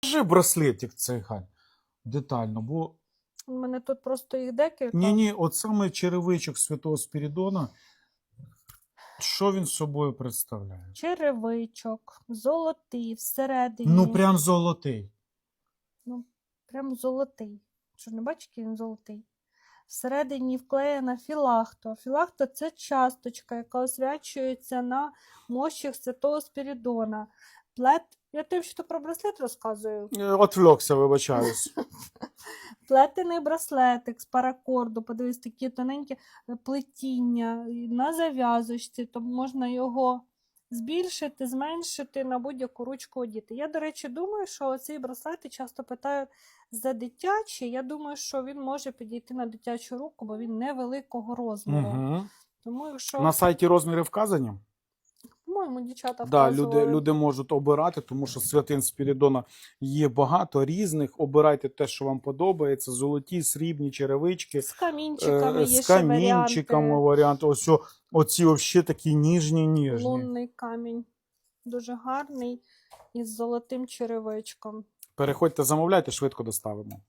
Покажи браслетик цей Галь. Детально, бо У мене тут просто їх декілька. ні, ні, от саме черевичок Святого Спірідона. Що він собою представляє? Черевичок, золотий, всередині. Ну, прям золотий. Прям золотий. Що не бачиш, який він золотий? Всередині вклеєна філахто. Філахто це часточка, яка освячується на мощах Святого Спірідона. Плет... Я тобі що про браслет розказую. Е, Отвлекся, вибачаюсь. Плетений браслетик з паракорду, подивись, такі тоненькі е, плетіння на зав'язочці, то можна його збільшити, зменшити на будь-яку ручку одіти. Я, до речі, думаю, що ці браслети часто питають за дитячі. Я думаю, що він може підійти на дитячу руку, бо він невеликого розміру. Угу. Тому, якщо, На сайті розміри вказані. По-моєму, дівчата Да, люди, люди можуть обирати, тому що святин Спірідона є багато різних. Обирайте те, що вам подобається. Золоті, срібні черевички. з камінчиками е, є з ще камінчиками варіанти. варіанти. Ось о- оці взагалі такі ніжні, ніжні. Лунний камінь. Дуже гарний із золотим черевичком. Переходьте, замовляйте, швидко доставимо.